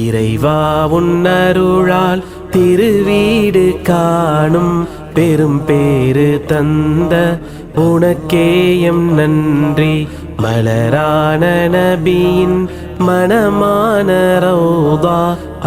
இறைவா உன்னருளால் திருவீடு காணும் பெரும் பேரு தந்த உனக்கேயம் நன்றி. மலரான நபியின் மனமான ரௌதா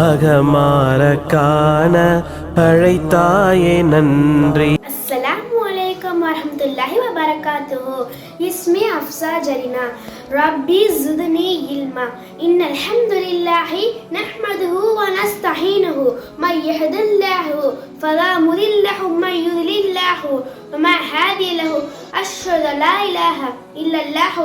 அகமாற காண அழைத்தாயே நன்றி. அஸ்ஸலாமு அலைக்கும் வரஹ்மத்துல்லாஹி வபரகாத்துஹு. اسمي أفسا جرينا ربي زدني علما إن الحمد لله نحمده ونستعينه من يهد الله فلا مضل له من يضلل الله وما هادي له أشهد أن لا إله إلا الله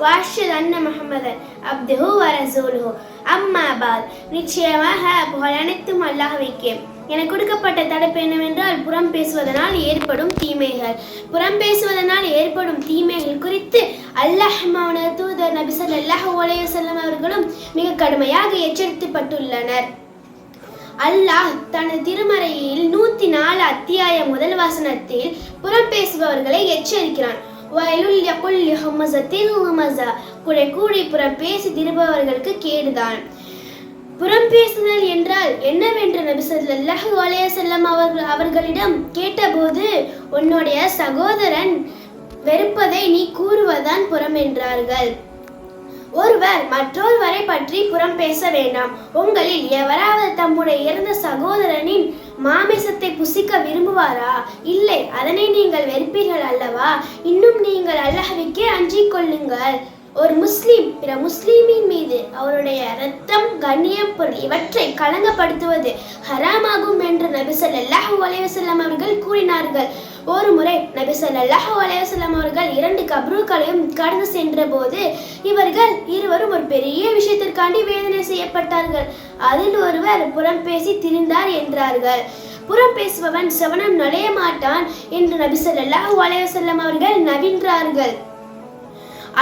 وأشهد أن محمدا عبده ورسوله அம்மா பாத் நிச்சயமாக புகழ் அனைத்தும் அல்லாஹ்விக்கே எனக்கு கொடுக்கப்பட்ட தலைப்பு என்னவென்றால் புறம் பேசுவதனால் ஏற்படும் தீமைகள். புறம் பேசுவதனால் ஏற்படும் தீமைகள் குறித்து அல்லாஹ் தூதர் நபி சல்லாஹ் ஒலையுசல்லம் அவர்களும் மிக கடுமையாக எச்சரித்துப்பட்டுள்ளனர் அல்லாஹ் தனது திருமறையில் நூத்தி நாலு அத்தியாய முதல் வசனத்தில் புறம் பேசுபவர்களை எச்சரிக்கிறான். வயலுல் குறை கூடி புறம் பேசி திருபவர்களுக்கு கேடுதான். பேசுதல் என்றால் என்னவென்று நபி ஸல்லல்லாஹு அலைய செல்லம் அவர்கள் அவர்களிடம் கேட்டபோது உன்னுடைய சகோதரன் வெறுப்பதை நீ கூறுவதான் புறம் என்றார்கள். ஒருவர் மற்றொருவரை பற்றி புறம் பேச வேண்டாம். உங்களில் எவராவது தம்முடைய இறந்த சகோதரனின் மாமிசத்தை புசிக்க விரும்புவாரா? இல்லை அதனை நீங்கள் வெறுப்பீர்கள் அல்லவா? இன்னும் நீங்கள் அல்லாஹ்வுக்கே அஞ்சிக் கொள்ளுங்கள். ஒரு முஸ்லீம் பிற முஸ்லீமின் மீது அவருடைய ரத்தம் கண்ணியம் பொருள் இவற்றை கலங்கப்படுத்துவது ஹராமாகும் என்று நபி ஸல்லல்லாஹு அலைஹி அவர்கள் கூறினார்கள். ஒரு முறை நபி ஸல்லல்லாஹு அலைஹி அவர்கள் இரண்டு கப்ரூக்களையும் கடந்து சென்றபோது இவர்கள் இருவரும் ஒரு பெரிய விஷயத்திற்காண்டி வேதனை செய்யப்பட்டார்கள். அதில் ஒருவர் புறம் பேசி திரிந்தார் என்றார்கள். புறம் பேசுபவன் செவனம் நுழைய மாட்டான் என்று நபி ஸல்லல்லாஹு அலைஹி அவர்கள் நவின்றார்கள்.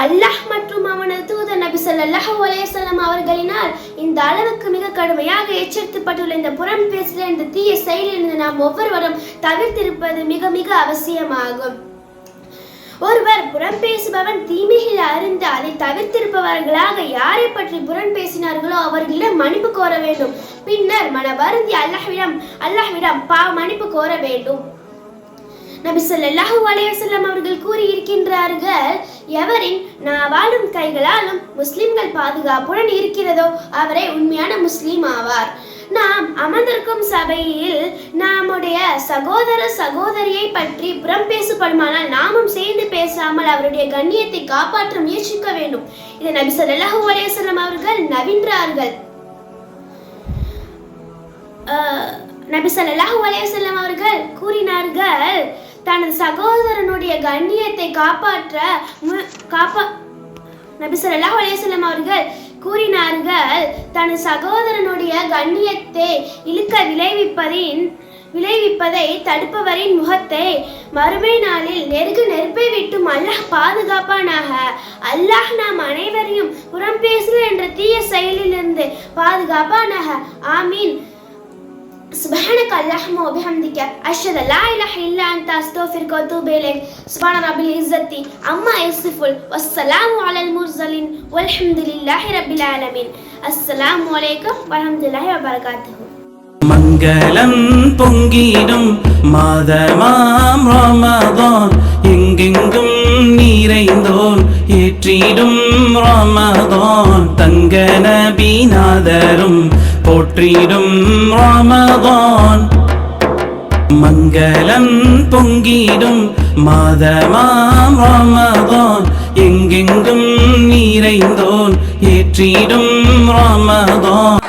அல்லாஹ் மற்றும் அவனது தூதர் நபி ஸல்லல்லாஹு அலேசல்லாம் அவர்களினால் இந்த அளவுக்கு மிக கடுமையாக எச்சரிக்கப்பட்டுள்ள இந்த புறம் பேசுகிற இந்த தீய செயலிலிருந்து நாம் ஒவ்வொருவரும் தவிர்த்திருப்பது மிக மிக அவசியமாகும். ஒருவர் புறம் பேசுபவன் தீமைகளை அறிந்து அதை தவிர்த்திருப்பவர்களாக யாரை பற்றி புறம் பேசினார்களோ அவர்களிடம் மன்னிப்பு கோர வேண்டும். பின்னர் மன வருந்தி அல்லாஹ்விடம் அல்லாஹ்விடம் பா மன்னிப்பு கோர வேண்டும். நபி சொல்லாஹு அலைஹி அவர்கள் கூறியிருக்கின்றார்கள் எவரின் நாவாலும் கைகளாலும் முஸ்லிம்கள் பாதுகாப்புடன் இருக்கிறதோ அவரே உண்மையான முஸ்லிம் ஆவார். நாம் அமர்ந்திருக்கும் சபையில் நம்முடைய சகோதர சகோதரியை பற்றி புறம் பேசப்படுமானால் நாமும் சேர்ந்து பேசாமல் அவருடைய கண்ணியத்தை காப்பாற்ற முயற்சிக்க வேண்டும். இதை நபி சொல்லாஹு அலைஹி அவர்கள் நவின்றார்கள். நபி ஸல்லல்லாஹு அலைஹி அவர்கள் கூறினார்கள் தனது சகோதரனுடைய கண்ணியத்தை காப்பாற்ற காப்பா நபி ஸல்லல்லாஹு அவர்கள் கூறினார்கள் தனது சகோதரனுடைய கண்ணியத்தை இழுக்க விளைவிப்பதின் விளைவிப்பதை தடுப்பவரின் முகத்தை மறுமை நாளில் நெருகு நெருப்பை விட்டும் அல்லாஹ் பாதுகாப்பானாக. அல்லாஹ் நாம் அனைவரையும் புறம் பேசுகிற என்ற தீய செயலிலிருந்து பாதுகாப்பானாக. ஆமீன். سبحانك اللهم وبحمدك أشهد أن لا إله إلا أنت أستغفرك وأتوب إليك سبحان رب العزة عما يصفون والسلام على المرسلين والحمد لله رب العالمين السلام عليكم ورحمة الله وبركاته மங்களம் பொங்கிடும் மாதமாம் ரமதான் எங்கெங்கும் நிறைந்தோன் ஏற்றிடும் ரமதான் தங்க நபிநாதரும் போற்றிடும் ராமதான் மங்களம் பொங்கிடும் மாதமாம் ராமதான் எங்கெங்கும் நிறைந்தோன் ஏற்றிடும் ராமதான்